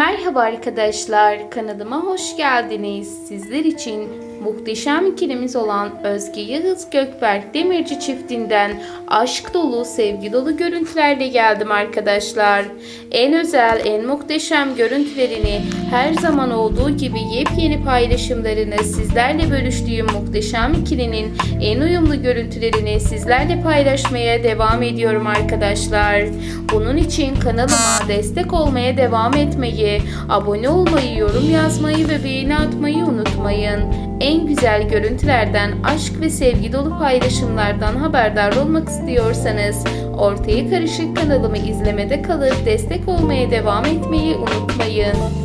Merhaba arkadaşlar, kanalıma hoş geldiniz. Sizler için muhteşem ikilimiz olan Özge Yağız Gökberk Demirci çiftinden aşk dolu, sevgi dolu görüntülerle geldim arkadaşlar. En özel, en muhteşem görüntülerini her zaman olduğu gibi yepyeni paylaşımlarını sizlerle bölüştüğüm muhteşem ikilinin en uyumlu görüntülerini sizlerle paylaşmaya devam ediyorum arkadaşlar. Bunun için kanalıma destek olmaya devam etmeyi, abone olmayı, yorum yazmayı ve beğeni atmayı unutmayın. En güzel görüntülerden, aşk ve sevgi dolu paylaşımlardan haberdar olmak istiyorsanız ortaya karışık kanalımı izlemede kalıp destek olmaya devam etmeyi unutmayın.